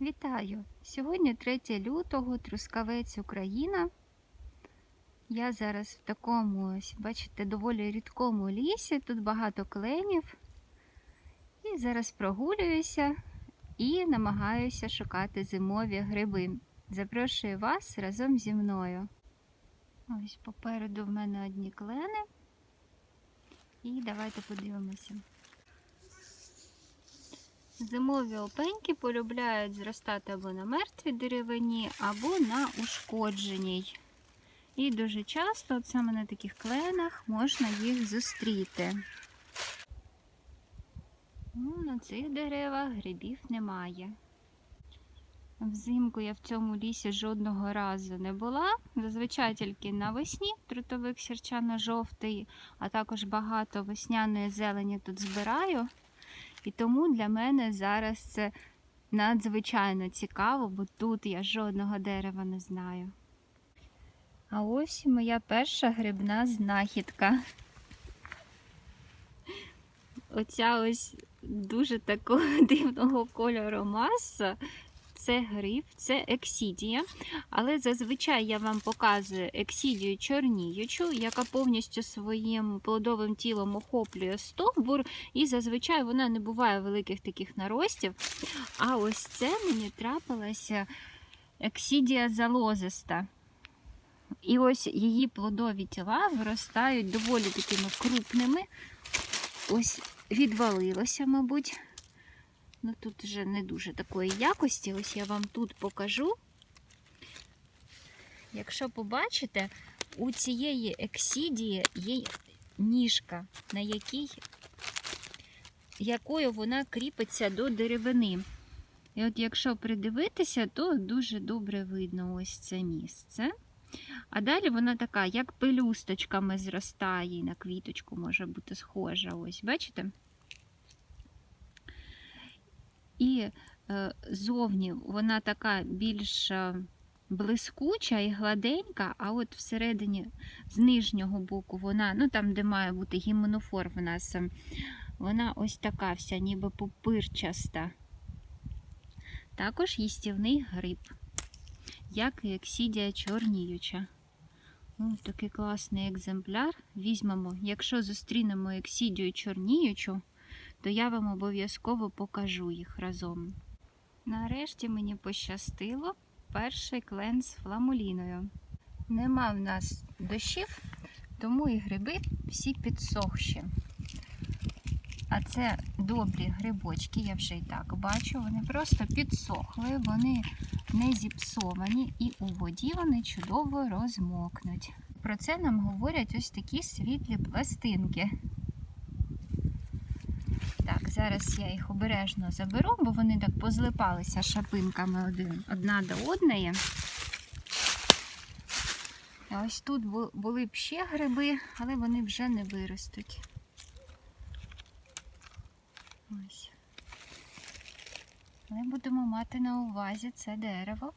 Вітаю! Сьогодні 3 лютого, Трускавець, Україна. Я зараз в такому, бачите, доволі рідкому лісі. Тут багато кленів. І зараз прогулююся і намагаюся шукати зимові гриби. Запрошую вас разом зі мною. Ось попереду в мене одні клени. І давайте подивимося. Зимові опеньки полюбляють зростати або на мертвій деревині, або на ушкодженій. І дуже часто, от саме на таких кленах, можна їх зустріти. Ну, на цих деревах грибів немає. Взимку я в цьому лісі жодного разу не була. Зазвичай тільки навесні трутовик сірчано-жовтий, а також багато весняної зелені тут збираю. І тому для мене зараз це надзвичайно цікаво, бо тут я жодного дерева не знаю. А ось моя перша грибна знахідка. Оця ось дуже такого дивного кольору маса. Це гриб, це ексідія. Але зазвичай я вам показую ексідію чорніючу, яка повністю своїм плодовим тілом охоплює стовбур, і зазвичай вона не буває великих таких наростів. А ось це мені трапилася ексідія залозиста. І ось її плодові тіла виростають доволі такими крупними. Ось відвалилося, мабуть. Ну тут вже не дуже такої якості. Ось я вам тут покажу. Якщо побачите, у цієї ексідії є ніжка, на якій, якою вона кріпиться до деревини. І от якщо придивитися, то дуже добре видно ось це місце. А далі вона така, як пелюсточками зростає, і на квіточку може бути схожа. Ось, бачите? І е, зовні вона така більш е, блискуча і гладенька, а от всередині з нижнього боку вона, ну там, де має бути гіменофор в нас, е, вона ось така вся, ніби пупирчаста. Також їстівний гриб, як і ексідія чорніюча. Ось такий класний екземпляр. Візьмемо, якщо зустрінемо ексідію чорніючу, то я вам обов'язково покажу їх разом. Нарешті мені пощастило перший клен з фламуліною. Нема в нас дощів, тому і гриби всі підсохші. А це добрі грибочки, я вже і так бачу. Вони просто підсохли, вони не зіпсовані і у воді вони чудово розмокнуть. Про це нам говорять ось такі світлі пластинки. Зараз я їх обережно заберу, бо вони так позлипалися шапинками один, одна до одної. Ось тут були б ще гриби, але вони вже не виростуть. Ось. Ми будемо мати на увазі це дерево.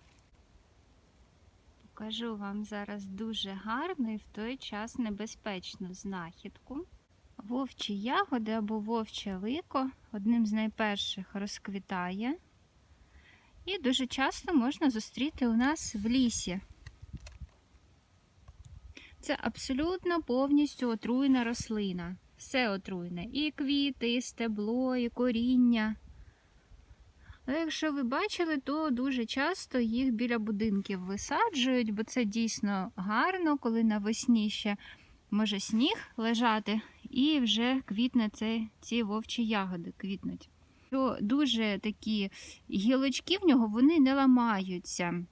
Покажу вам зараз дуже гарну і в той час небезпечну знахідку. Вовчі ягоди або вовче лико одним з найперших розквітає. І дуже часто можна зустріти у нас в лісі. Це абсолютно повністю отруйна рослина. Все отруйне. І квіти, і стебло, і коріння. Але якщо ви бачили, то дуже часто їх біля будинків висаджують, бо це дійсно гарно, коли навесні ще може сніг лежати, і вже квітне це, ці вовчі ягоди квітнуть. То дуже такі гілочки в нього вони не ламаються.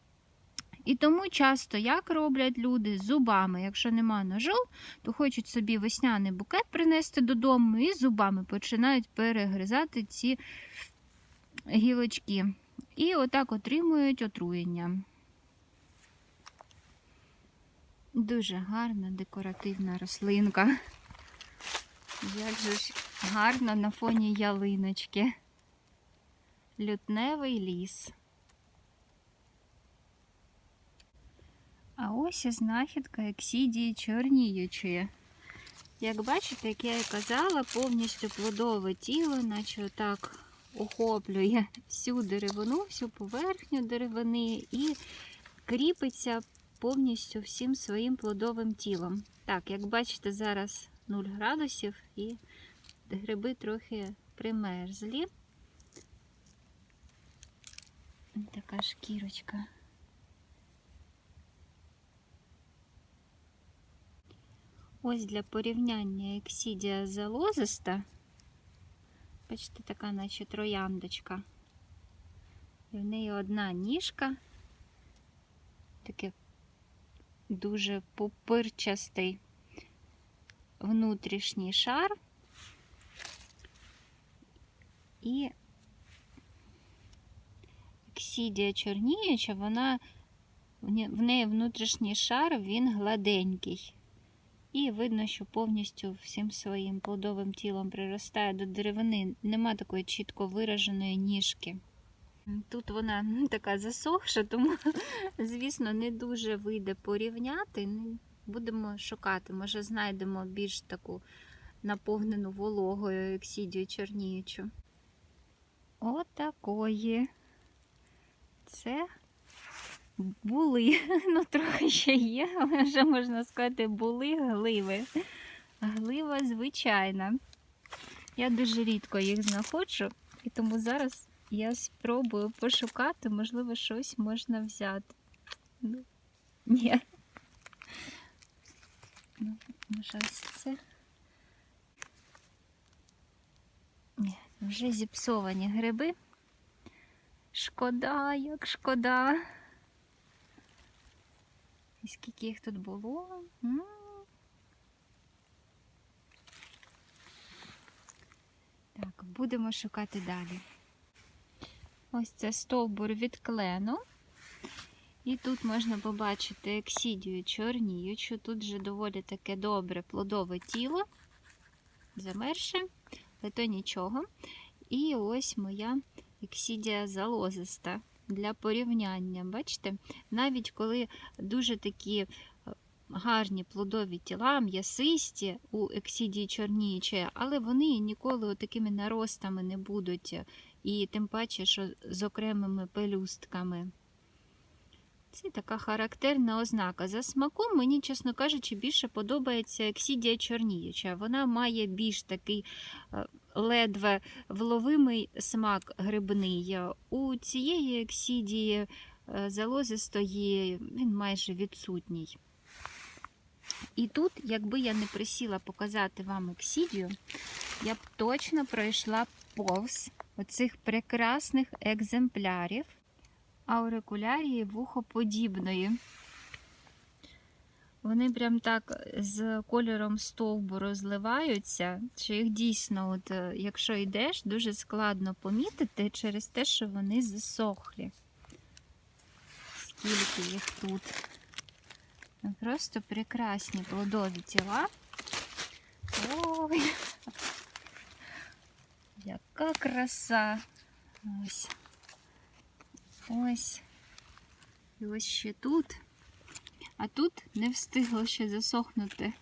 І тому часто як роблять люди з зубами. Якщо нема ножу, то хочуть собі весняний букет принести додому і зубами починають перегризати ці гілочки. І отак отримують отруєння. Дуже гарна декоративна рослинка. Як же ж гарно на фоні ялиночки. Лютневий ліс. А ось і знахідка ексідії чорніючої. Як бачите, як я і казала, повністю плодове тіло, наче отак охоплює всю деревину, всю поверхню деревини і кріпиться повністю всім своїм плодовим тілом. Так, як бачите, зараз 0 градусів і гриби трохи примерзлі. Така шкірочка. Ось для порівняння ексідія залозиста. Бачите, така наче трояндочка. І в неї одна ніжка, таке дуже пупирчастий внутрішній шар. І ексідія чорніюча, вона в неї внутрішній шар, він гладенький. І видно, що повністю всім своїм плодовим тілом приростає до деревини. Нема такої чітко вираженої ніжки. Тут вона ну, така засохша, тому, звісно, не дуже вийде порівняти. Будемо шукати, може знайдемо більш таку наповнену вологою ексідію чорніючу. Отакої. Це були, ну трохи ще є, але вже можна сказати, були гливи. Глива звичайна. Я дуже рідко їх знаходжу, і тому зараз я спробую пошукати, можливо, щось можна взяти. Ну, ні. Ну, може, ось це. Ні, вже зіпсовані гриби. Шкода, як шкода. І скільки їх тут було? Так, будемо шукати далі. Ось це стовбур від клену. І тут можна побачити ексідію чорніючу. Тут вже доволі таке добре плодове тіло. Замерше, але то нічого. І ось моя ексідія залозиста для порівняння. Бачите, навіть коли дуже такі е, гарні плодові тіла, м'ясисті у ексідії чорніючої, але вони ніколи такими наростами не будуть, і тим паче, що з окремими пелюстками. Це така характерна ознака. За смаком мені, чесно кажучи, більше подобається ексідія чорніюча. Вона має більш такий е, ледве вловимий смак грибний. У цієї ексідії е, залозистої він майже відсутній. І тут, якби я не присіла показати вам ексідію, я б точно пройшла повз оцих прекрасних екземплярів аурикулярії вухоподібної. Вони прям так з кольором стовбуру зливаються, що їх дійсно, от, е, якщо йдеш, дуже складно помітити через те, що вони засохлі. Скільки їх тут. Ну, Просто прекрасні плодові тіла. Ой, яка краса! Ось. Ось. І ось ще тут. А тут не встигло ще засохнути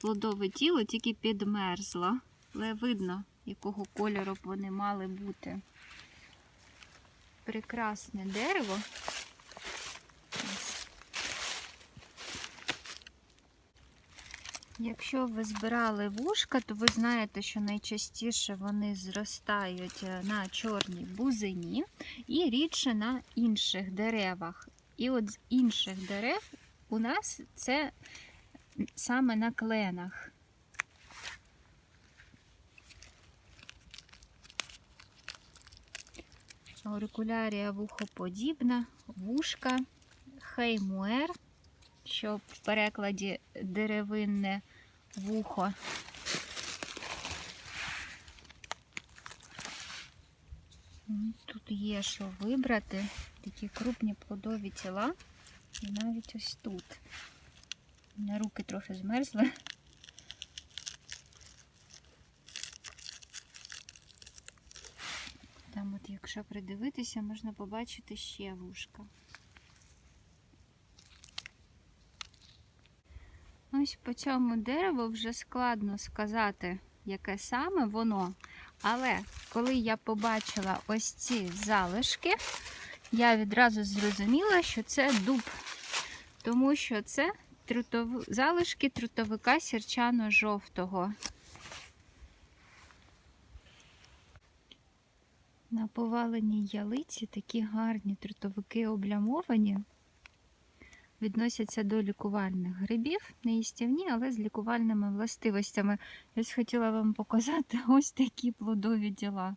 плодове тіло, тільки підмерзло. Але видно, якого кольору б вони мали бути. Прекрасне дерево. Якщо ви збирали вушка, то ви знаєте, що найчастіше вони зростають е, на чорній бузині і рідше на інших деревах. І от з інших дерев у нас це саме на кленах. Аурикулярія вухоподібна, вушка, хеймуер, що в перекладі деревинне вухо. Тут є що вибрати, такі крупні плодові тіла. І навіть ось тут. У мене руки трохи змерзли. Там, от, якщо придивитися, можна побачити ще вушка. Ось по цьому дереву вже складно сказати, яке саме воно, Але коли я побачила ось ці залишки, я відразу зрозуміла, що це дуб, тому що це трутов... залишки трутовика сірчано-жовтого. На поваленій ялиці такі гарні трутовики облямовані. Відносяться до лікувальних грибів, не їстівні, але з лікувальними властивостями. Я ось хотіла вам показати ось такі плодові діла.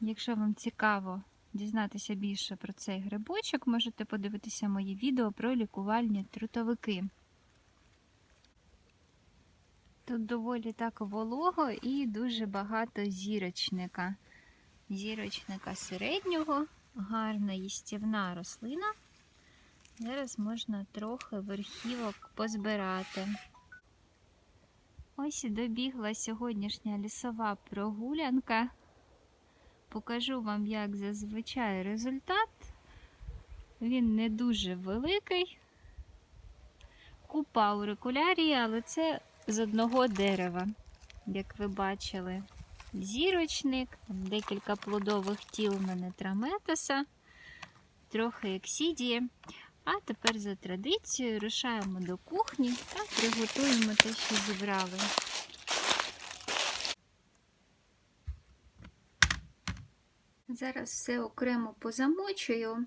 Якщо вам цікаво дізнатися більше про цей грибочок, можете подивитися мої відео про лікувальні трутовики. Тут доволі так волого і дуже багато зірочника. Зірочника середнього, гарна їстівна рослина. Зараз можна трохи верхівок позбирати. Ось і добігла сьогоднішня лісова прогулянка. Покажу вам, як зазвичай результат. Він не дуже великий. Купа аурикулярії, але це з одного дерева, як ви бачили. Зірочник, декілька плодових тіл у мене траметоса, трохи ексідії. А тепер за традицією рушаємо до кухні та приготуємо те, що зібрали. Зараз все окремо позамочую,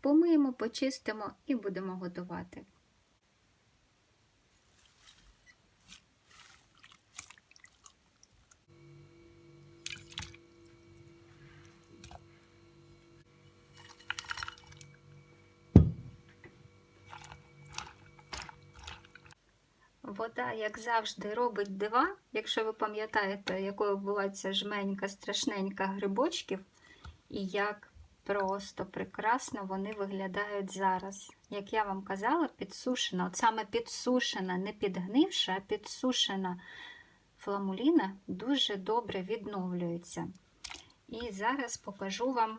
помиємо, почистимо і будемо готувати. Вода, як завжди, робить дива. Якщо ви пам'ятаєте, якою була ця жменька, страшненька грибочків, і як просто прекрасно вони виглядають зараз. Як я вам казала, підсушена, от саме підсушена, не підгнивша, а підсушена фламуліна дуже добре відновлюється. І зараз покажу вам,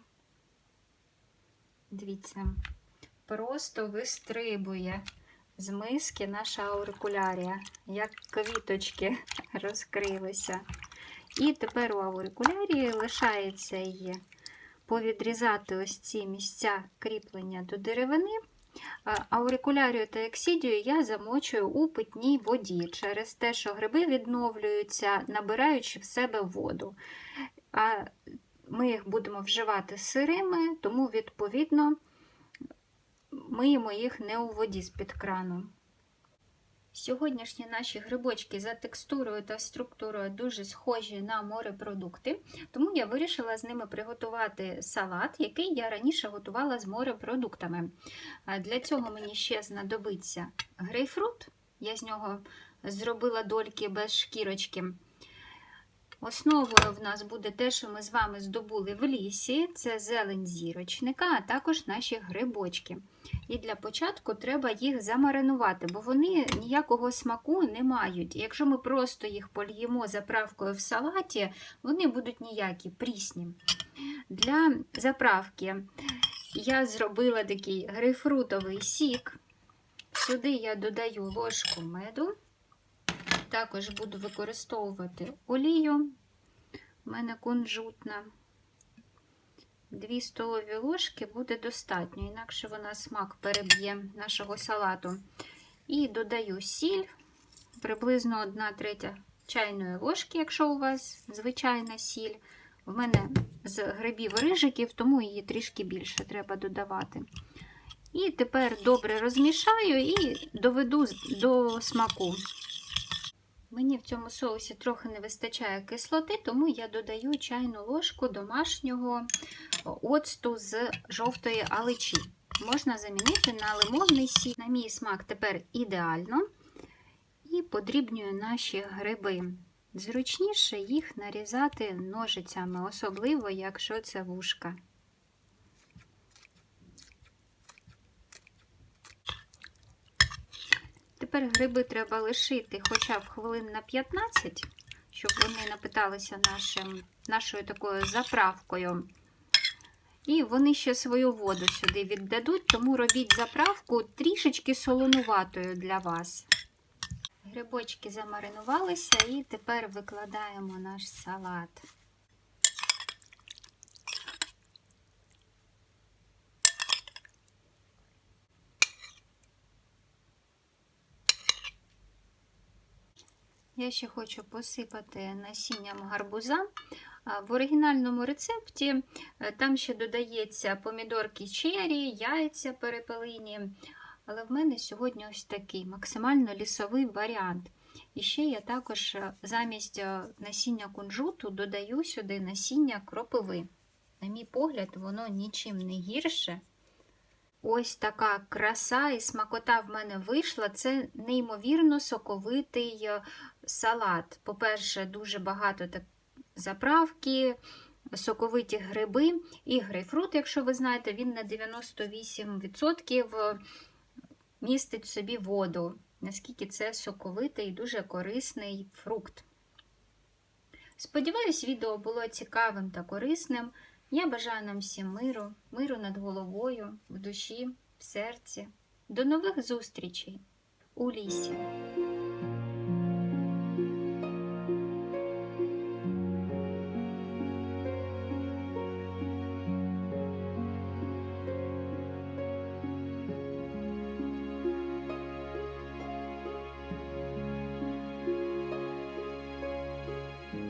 дивіться, просто вистрибує з миски наша аурикулярія, як квіточки розкрилися. І тепер у аурикулярії лишається її повідрізати ось ці місця кріплення до деревини. Аурикулярію та ексідію я замочую у питній воді через те, що гриби відновлюються, набираючи в себе воду. А ми їх будемо вживати сирими, тому, відповідно, миємо їх не у воді з-під крану. Сьогоднішні наші грибочки за текстурою та структурою дуже схожі на морепродукти, тому я вирішила з ними приготувати салат, який я раніше готувала з морепродуктами. Для цього мені ще знадобиться грейпфрут, я з нього зробила дольки без шкірочки. Основою в нас буде те, що ми з вами здобули в лісі, це зелень зірочника, а також наші грибочки. І для початку треба їх замаринувати, бо вони ніякого смаку не мають. Якщо ми просто їх польємо заправкою в салаті, вони будуть ніякі прісні. Для заправки я зробила такий грейпфрутовий сік. Сюди я додаю ложку меду. Також буду використовувати олію. У мене кунжутна. Дві столові ложки буде достатньо, інакше вона смак переб'є нашого салату. І додаю сіль, приблизно 1 третя чайної ложки, якщо у вас звичайна сіль. У мене з грибів рижиків, тому її трішки більше треба додавати. І тепер добре розмішаю і доведу до смаку. Мені в цьому соусі трохи не вистачає кислоти, тому я додаю чайну ложку домашнього оцту з жовтої аличі. Можна замінити на лимонний сік. На мій смак тепер ідеально. І подрібнюю наші гриби. Зручніше їх нарізати ножицями, особливо, якщо це вушка. Тепер гриби треба лишити хоча б хвилин на 15, щоб вони напиталися нашим, нашою такою заправкою. І вони ще свою воду сюди віддадуть, тому робіть заправку трішечки солонуватою для вас. Грибочки замаринувалися і тепер викладаємо наш салат. Я ще хочу посипати насінням гарбуза. В оригінальному рецепті е, там ще додається помідорки чері, яйця перепелині. Але в мене сьогодні ось такий максимально лісовий варіант. І ще я також е, замість е, насіння кунжуту додаю сюди насіння кропиви. На мій погляд, воно нічим не гірше. Ось така краса і смакота в мене вийшла. Це неймовірно соковитий е, салат. По-перше, дуже багато так заправки, соковиті гриби і грейпфрут, якщо ви знаєте, він на 98% містить в собі воду. Наскільки це соковитий і дуже корисний фрукт. Сподіваюсь, відео було цікавим та корисним. Я бажаю нам всім миру, миру над головою, в душі, в серці. До нових зустрічей у лісі!